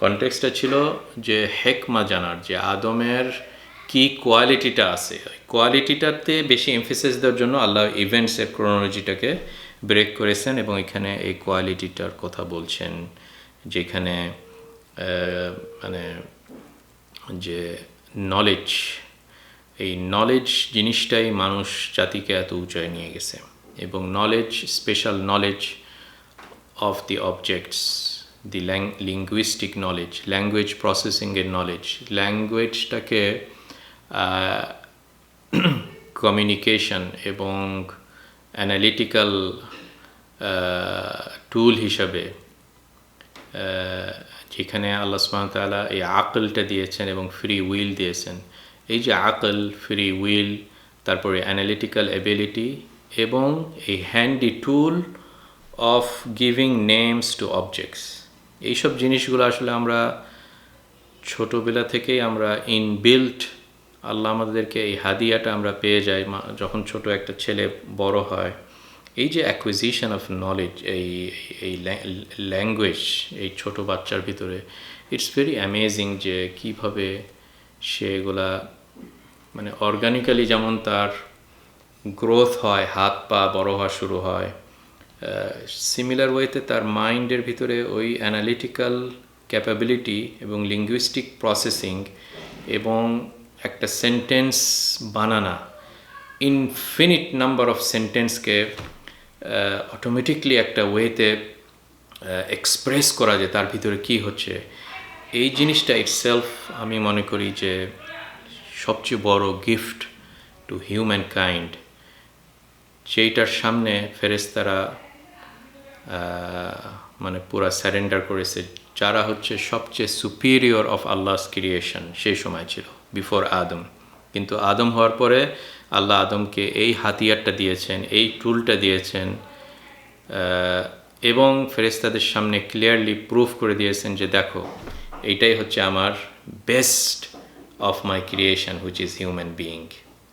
কনটেক্সটটা ছিল যে হেকমা জানার, যে আদমের কি কোয়ালিটিটা আছে। কোয়ালিটিটাতে বেশি এমফেসিস দেওয়ার জন্য আল্লাহ ইভেন্টসের ক্রোনোলজিটাকে ব্রেক করেছেন এবং এখানে এই কোয়ালিটিটার কথা বলছেন, যেখানে মানে যে নলেজ এই নলেজ জিনিসটাই মানুষ জাতিকে এত উঁচায় নিয়ে গেছে এবং knowledge special knowledge of the objects the lang linguistic knowledge language প্রসেসিংয়ের knowledge ল্যাঙ্গুয়েজটাকে কমিউনিকেশন এবং অ্যানালিটিক্যাল টুল হিসাবে যেখানে আল্লাহ তাআলা এই আকলটা দিয়েছেন এবং ফ্রি উইল দিয়েছেন। এই যে আকল ফ্রি উইল তারপরে অ্যানালিটিক্যাল এবিলিটি এবং এই handy tool of giving names to objects এইসব জিনিসগুলো আসলে আমরা ছোটোবেলা থেকেই আমরা ইনবিল্ট আল্লাহ আমাদেরকে এই হাদিয়াটা আমরা পেয়ে যাই যখন ছোট একটা ছেলে বড় হয়। এই যে অ্যাকুইজিশন অফ নলেজ এই এই ল্যাঙ্গুয়েজ এই ছোট বাচ্চার ভিতরে ইটস ভেরি অ্যামেজিং যে কীভাবে সে এগুলা মানে অর্গানিক্যালি যেমন তার গ্রোথ হয়, হাত পা বড় হওয়া শুরু হয় সিমিলার ওয়েতে তার মাইন্ডের ভিতরে ওই অ্যানালিটিক্যাল ক্যাপাবিলিটি এবং লিঙ্গুইস্টিক প্রসেসিং এবং একটা সেন্টেন্স বানানা ইনফিনিট নাম্বার অফ সেন্টেন্সকে অটোমেটিকলি একটা ওয়েতে এক্সপ্রেস করা যায় তার ভিতরে কি হচ্ছে। এই জিনিসটা ইটসেলফ আমি মনে করি যে সবচেয়ে বড় গিফট টু হিউম্যান কাইন্ড সেইটার সামনে ফেরেস্তারা মানে পুরা স্যারেন্ডার করেছে, যারা হচ্ছে সবচেয়ে সুপিরিয়র অফ আল্লাহস ক্রিয়েশন সেই সময় ছিল বিফোর আদম। কিন্তু আদম হওয়ার পরে আল্লাহ আদমকে এই হাতিয়ারটা দিয়েছেন, এই টুলটা দিয়েছেন এবং ফেরেস্তাদের সামনে ক্লিয়ারলি প্রুফ করে দিয়েছেন যে দেখো এইটাই হচ্ছে আমার best of my creation which is human being